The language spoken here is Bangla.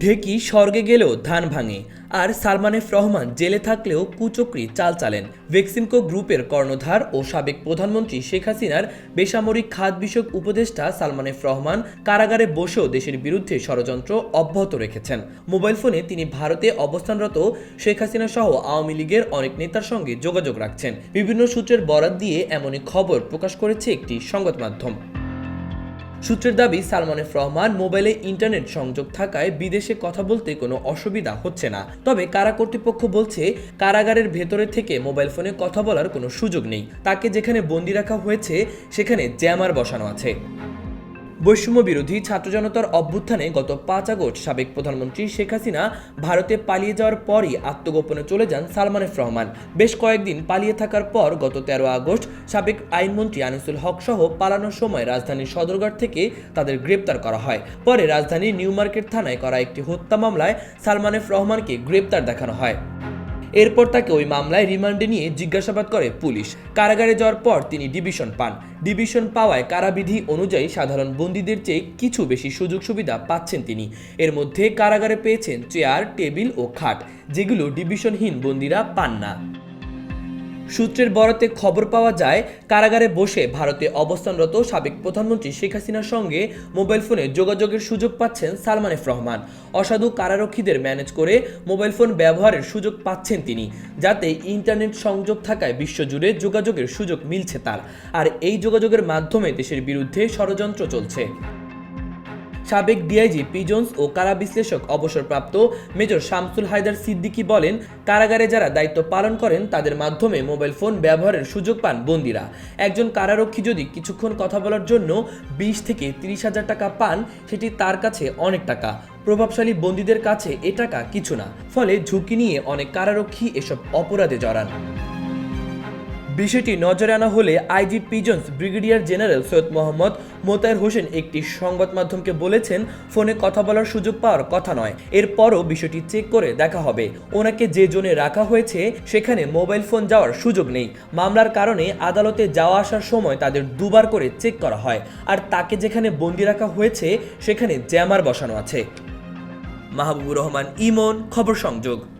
ঢেকি স্বর্গে গেলেও ধান ভাঙে। আর সালমান রহমান জেলে থাকলেও কুচক্রি চাল চালেন। ভেক্সিমকো গ্রুপের কর্ণধার ও সাবেক প্রধানমন্ত্রী শেখ হাসিনার বেসামরিক খাত বিষয়ক উপদেষ্টা সালমান রহমান কারাগারে বসেও দেশের বিরুদ্ধে ষড়যন্ত্র অব্যাহত রেখেছেন। মোবাইল ফোনে তিনি ভারতে অবস্থানরত শেখ হাসিনা সহ আওয়ামী লীগের অনেক নেতার সঙ্গে যোগাযোগ রাখছেন। বিভিন্ন সূত্রের বরাত দিয়ে এমনই খবর প্রকাশ করেছে একটি সংবাদ মাধ্যম। সূত্রের দাবি, সালমান এফ রহমান মোবাইলে ইন্টারনেট সংযোগ থাকায় বিদেশে কথা বলতে কোনো অসুবিধা হচ্ছে না। তবে কারা কর্তৃপক্ষ বলছে, কারাগারের ভেতরে থেকে মোবাইল ফোনে কথা বলার কোনো সুযোগ নেই। তাকে যেখানে বন্দি রাখা হয়েছে, সেখানে জ্যামার বসানো আছে। বৈষম্য বিরোধী ছাত্র জনতার অভ্যুত্থানে গত পাঁচ আগস্ট সাবেক প্রধানমন্ত্রী শেখ হাসিনা ভারতে পালিয়ে যাওয়ার পরই আত্মগোপনে চলে যান সালমান এফ রহমান। বেশ কয়েকদিন পালিয়ে থাকার পর গত তেরো আগস্ট সাবেক আইনমন্ত্রী আনিসুল হক সহ পালানোর সময় রাজধানীর সদরঘাট থেকে তাদের গ্রেপ্তার করা হয়। পরে রাজধানীর নিউ মার্কেট থানায় করা একটি হত্যা মামলায় সালমান এফ রহমানকে গ্রেপ্তার দেখানো হয়। এরপর তাকে ওই মামলায় রিমান্ডে নিয়ে জিজ্ঞাসাবাদ করে পুলিশ। কারাগারে যাওয়ার পর তিনি ডিভিশন পান। ডিভিশন পাওয়ায় কারাবিধি অনুযায়ী সাধারণ বন্দীদের চেয়ে কিছু বেশি সুযোগ সুবিধা পাচ্ছেন তিনি। এর মধ্যে কারাগারে পেয়েছেন চেয়ার, টেবিল ও খাট, যেগুলো ডিভিশনহীন বন্দীরা পান না। সূত্রের বরাতে খবর পাওয়া যায়, কারাগারে বসে ভারতে অবস্থানরত সাবেক প্রধানমন্ত্রী শেখ হাসিনার সঙ্গে মোবাইল ফোনে যোগাযোগের সুযোগ পাচ্ছেন সালমান এফ রহমান। অসাধু কারারক্ষীদের ম্যানেজ করে মোবাইল ফোন ব্যবহারের সুযোগ পাচ্ছেন তিনি, যাতে ইন্টারনেট সংযোগ থাকায় বিশ্বজুড়ে যোগাযোগের সুযোগ মিলছে তার। আর এই যোগাযোগের মাধ্যমে দেশের বিরুদ্ধে ষড়যন্ত্র চলছে। সাবেক ডিআইজি পিজন্স ও কারা বিশ্লেষক অবসরপ্রাপ্ত মেজর শামসুল হায়দার সিদ্দিকী বলেন, কারাগারে যারা দায়িত্ব পালন করেন, তাদের মাধ্যমে মোবাইল ফোন ব্যবহারের সুযোগ পান বন্দীরা। একজন কারারক্ষী যদি কিছুক্ষণ কথা বলার জন্য বিশ থেকে তিরিশ হাজার টাকা পান, সেটি তার কাছে অনেক টাকা। প্রভাবশালী বন্দীদের কাছে এ টাকা কিছু না। ফলে ঝুঁকি নিয়ে অনেক কারারক্ষী এসব অপরাধে জড়ান। বিষয়টি নজরে আনা হলে IG prisons brigadier general Syed Mohammad Motayer Hossain একটি সংবাদ মাধ্যমকে বলেছেন, ফোনে কথা বলার সুযোগ পাওয়ার কথা নয়। এরপরও বিষয়টি চেক করে দেখা হবে। ওনাকে যে জোনে রাখা হয়েছে, সেখানে মোবাইল ফোন যাওয়ার সুযোগ নেই। মামলার কারণে আদালতে যাওয়া আসার সময় তাদের দুবার করে চেক করা হয়। আর তাকে যেখানে বন্দি রাখা হয়েছে, সেখানে জ্যামার বসানো আছে। মাহবুবুর রহমান, ইমন, খবর সংযোগ।